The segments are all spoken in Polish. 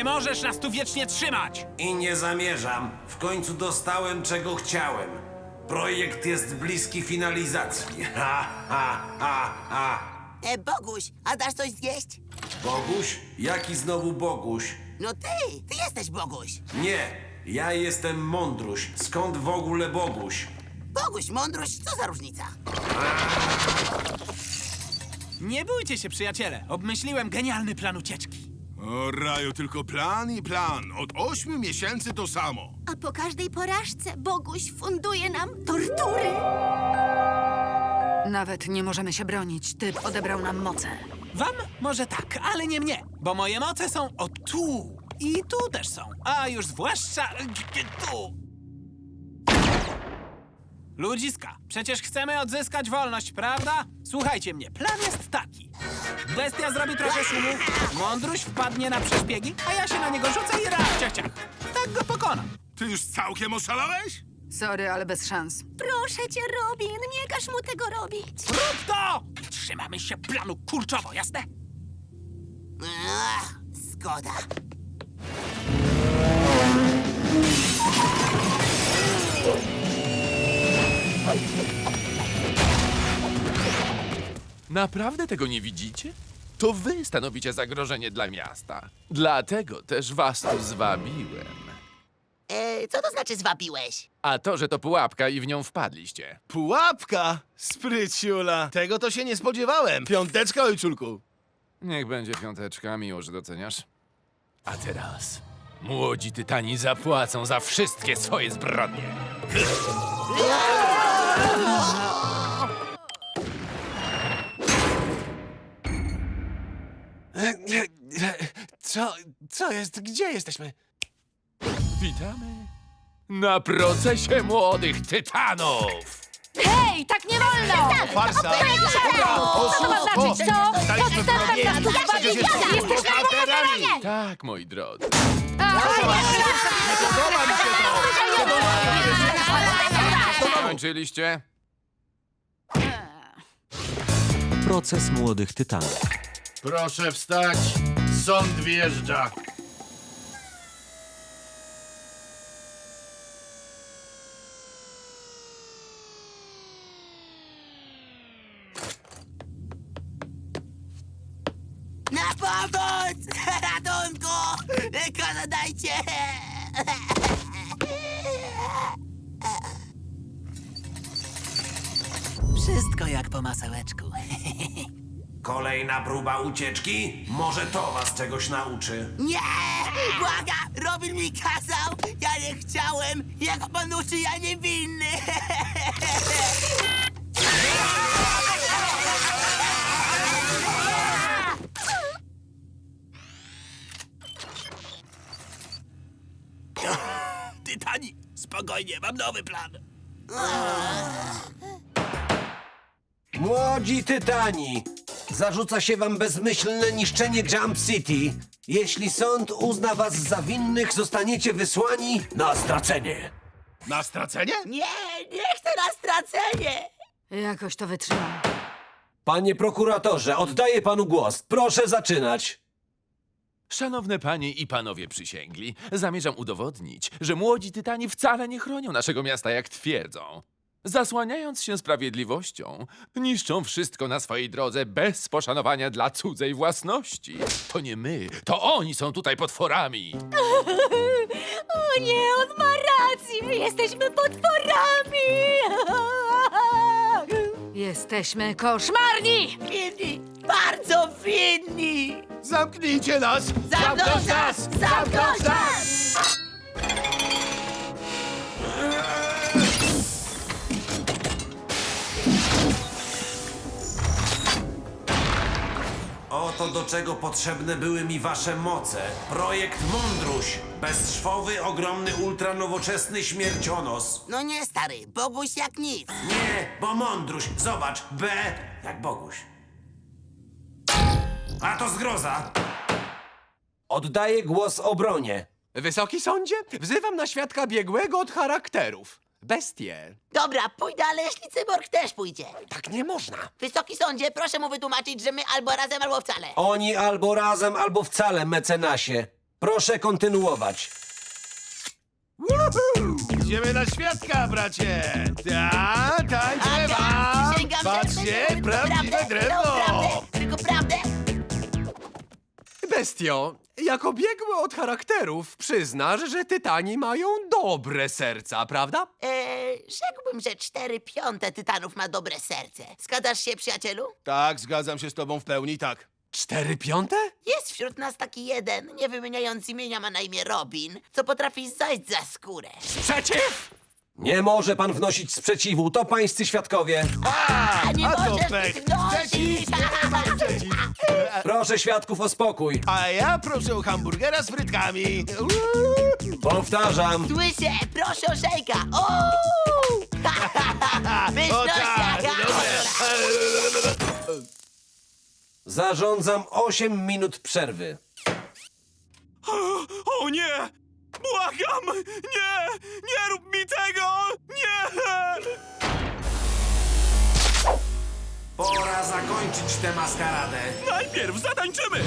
Nie możesz nas tu wiecznie trzymać! I nie zamierzam. W końcu dostałem czego chciałem. Projekt jest bliski finalizacji. Ha, ha, ha, ha. E, Boguś, a dasz coś zjeść? Boguś? Jaki znowu Boguś? No ty, ty jesteś Boguś. Nie, ja jestem Mądruś. Skąd w ogóle Boguś? Boguś, mądrość, co za różnica? Nie bójcie się, przyjaciele. Obmyśliłem genialny plan ucieczki. O raju, tylko plan i plan. Od ośmiu miesięcy to samo. A po każdej porażce Boguś funduje nam tortury. Nawet nie możemy się bronić. Typ odebrał nam moce. Wam może tak, ale nie mnie, bo moje moce są o tu. I tu też są, a już zwłaszcza g- tu. Ludziska, przecież chcemy odzyskać wolność, prawda? Słuchajcie mnie, plan jest taki. Bestia zrobi trochę szumu, mądruś wpadnie na przeszpiegi, a ja się na niego rzucę i raz, ciach, ciach. Tak go pokonam. Ty już całkiem oszalałeś? Sorry, ale bez szans. Proszę cię, Robin, nie każ mu tego robić. Rób to! Trzymamy się planu kurczowo, jasne? Ach, zgoda. Naprawdę tego nie widzicie? To wy stanowicie zagrożenie dla miasta. Dlatego też was tu zwabiłem. E, co to znaczy zwabiłeś? A to, że to pułapka i w nią wpadliście. Pułapka! Spryciula! Tego to się nie spodziewałem. Piąteczka, ojczulku. Niech będzie piąteczka, miło, że doceniasz. A teraz młodzi tytani zapłacą za wszystkie swoje zbrodnie. Co, co jest? Gdzie jesteśmy? Witamy na procesie młodych tytanów! Hej, tak nie wolno! Farsa! Co to ma znaczyć, co? Staliśmy w Podstępem nas tu Przecież jesteśmy Jesteśmy bohaterami! Tak, moi drodzy. Skończyliście? Proces młodych tytanów. Proszę wstać. Sąd wjeżdża. Pomoc! Ratunku! Kogo dajcie! Wszystko jak po masełeczku. Kolejna próba ucieczki? Może to was czegoś nauczy. Nie! Błaga! Robin mi kazał! Ja nie chciałem! Jak pan uczy, ja niewinny! Spokojnie, mam nowy plan. Młodzi tytani! Zarzuca się wam bezmyślne niszczenie Jump City. Jeśli sąd uzna was za winnych, zostaniecie wysłani na stracenie. Na stracenie? Nie! Nie chcę na stracenie! Jakoś to wytrzymam. Panie prokuratorze, oddaję panu głos. Proszę zaczynać. Szanowne panie i panowie przysięgli, zamierzam udowodnić, że młodzi tytani wcale nie chronią naszego miasta jak twierdzą. Zasłaniając się sprawiedliwością, niszczą wszystko na swojej drodze bez poszanowania dla cudzej własności. To nie my, to oni są tutaj potworami. O nie, on ma rację! Jesteśmy potworami! Jesteśmy koszmarni! Winni! Bardzo winni! Zamknijcie nas! Zamknąć nas! Zamknąć nas! Oto do czego potrzebne były mi wasze moce. Projekt Mądruś. Bezszwowy, ogromny, ultranowoczesny śmiercionos. No nie, stary, Boguś jak nic. Nie, bo Mądruś. Zobacz, B jak Boguś. A to zgroza. Oddaję głos obronie. Wysoki sądzie, wzywam na świadka biegłego od charakterów. Bestie. Dobra, pójdę, ale jeśli cyborg też pójdzie. Tak nie można. Wysoki sądzie, proszę mu wytłumaczyć, że my albo razem, albo wcale. Oni albo razem, albo wcale, mecenasie. Proszę kontynuować. Idziemy na świadka, bracie! Ta, wam! przysięgam, że Patrzcie, prawdziwe prawdę, drewno! Tylko prawdę, tylko prawdę. Bestio, jako biegły od charakterów przyznasz, że tytani mają dobre serca, prawda? Eee, rzekłbym, że cztery piąte tytanów ma dobre serce. Zgadzasz się, przyjacielu? Tak, zgadzam się z tobą w pełni, tak. Cztery piąte? Jest wśród nas taki jeden, nie wymieniając imienia, ma na imię Robin, co potrafi zajść za skórę. Przeciw! Nie może pan wnosić sprzeciwu, to pańscy świadkowie. A nie a to możesz pech. Przeciw, Proszę świadków o spokój. A ja proszę o hamburgera z frytkami. Powtarzam. Słyszę, proszę o szejka! Uuu! O Pyszność tak, jaka! dobre. Zarządzam 8 minut przerwy. O nie! Błagam! Nie! Nie rób mi tego! Zakończyć tę maskaradę. Najpierw zatańczymy!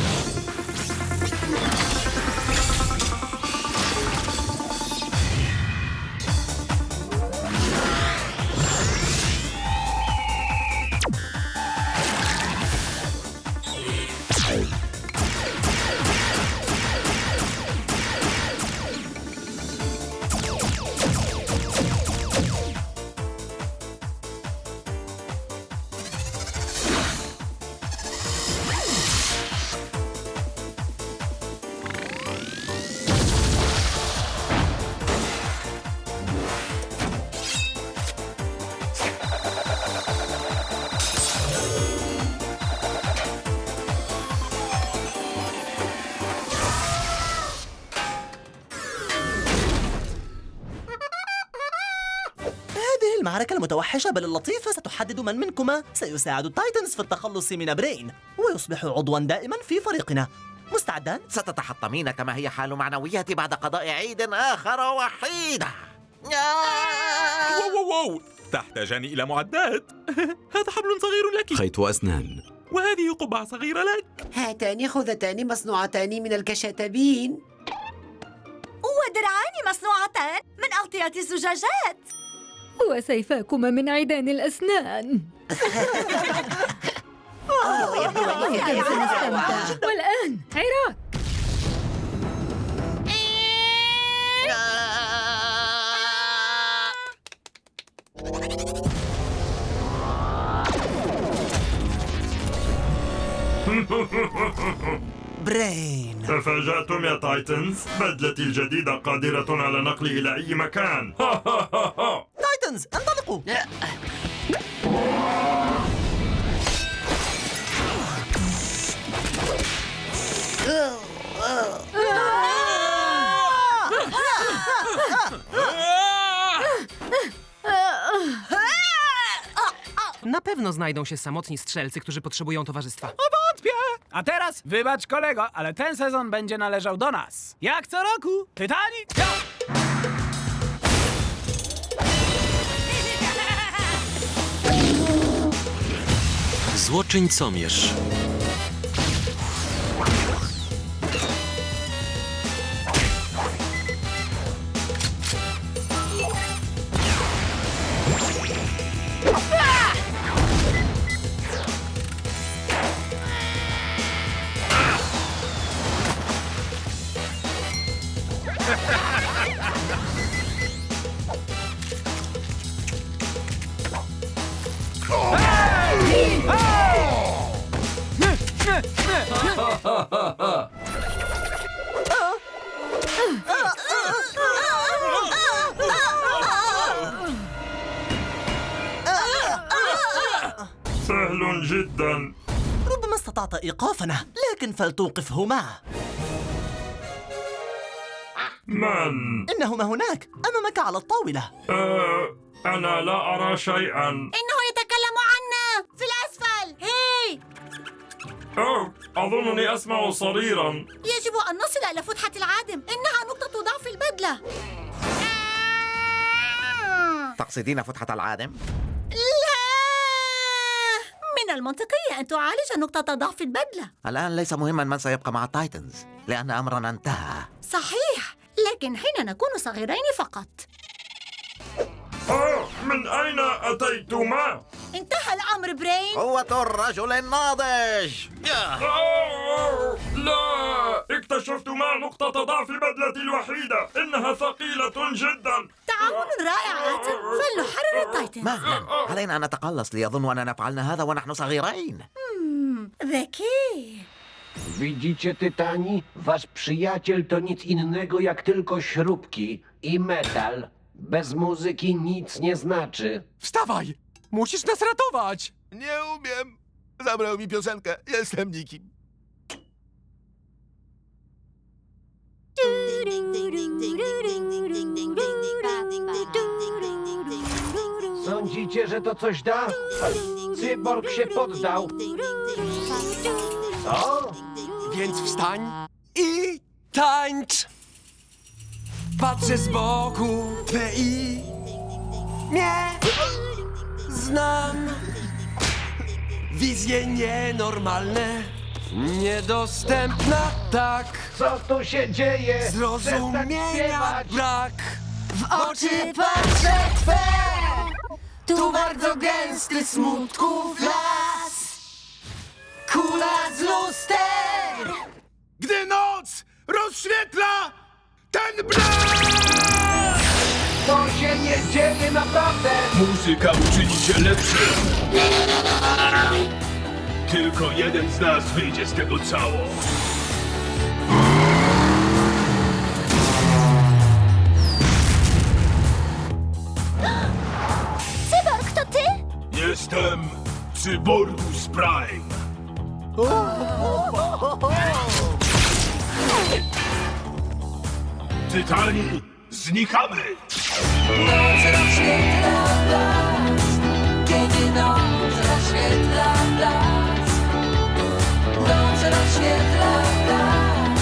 المتوحشة بل اللطيفة ستحدد من منكما. سيساعد التايتنز في التخلص من برين ويصبح عضوا دائما في فريقنا. مستعدان؟ ستتحطمين كما هي حال معنوياتي بعد قضاء عيد آخر وحيدة واو واو واو! تحتاجان إلى معدات. هذا حبل صغير لك. خيط أسنان. وهذه قبعة صغيرة لك. هاتان خوذتان مصنوعتان من الكشتبين ودرعان مصنوعتان من أغطية الزجاجات. وسيفاكما من عيدان الأسنان. كيف سنستمتع والآن عراك برين تفاجأتم يا تايتنز؟ بدلتي الجديدة قادرة على نقلي إلى أي مكان. Buttons, ang! Na pewno znajdą się samotni strzelcy, którzy potrzebują towarzystwa. No wątpię! A teraz, wybacz kolego, ale ten sezon będzie należał do nas. Jak co roku, Tytani? Ja! Złoczyńcomierz جدا. ربما استطعت إيقافنا لكن فلتوقفهما. من؟ إنهما هناك أمامك على الطاولة. آه أنا لا أرى شيئا. إنه يتكلم عنا في الأسفل. هي! أوه أظنني أسمع صريرا. يجب أن نصل إلى فتحة العادم. إنها نقطة ضعف البدلة. تقصدين فتحة العادم؟ المنطقية. أن تعالج نقطة ضعف البدلة. الآن ليس مهما من سيبقى مع التايتنز لأن أمرنا انتهى. صحيح لكن حين نكون صغيرين فقط. آه من أين أتيتما؟ انتهى الأمر برين. قوة الرجل الناضج. ياه. آه لا. اكتشفتما نقطة ضعف بدلتي الوحيدة. إنها ثقيلة جدا. تعاون رائع آتم فلنحرر التايتن مهلا علينا أن نتقلص ليظنوا أننا فعلنا هذا ونحن صغيرين مم، ذكي Widzicie, Tytani? Wasz przyjaciel to nic innego jak tylko śrubki i metal. Bez muzyki nic nie znaczy. Wstawaj! Musisz nas ratować! Nie umiem. Zabrał mi piosenkę. Jestem nikim. Sądzicie, że to coś da? Cyborg się poddał. Co? Więc wstań i tańcz! Patrzę z boku, PI. Mnie znam. Wizje nienormalne, niedostępna tak. Co tu się dzieje? Przestań Zrozumienia śpiewać. brak. W oczy patrzę twe Tu bardzo gęsty smutków las Kula z luster Gdy noc rozświetla ten blask! To się nie dzieje naprawdę! Muzyka uczyni cię lepszym. Tylko jeden z nas wyjdzie z tego cało. Jestem Cyborgus Prime. Tytani, znikamy! Noc rozświetla blask Kiedy noc rozświetla blask Noc rozświetla blask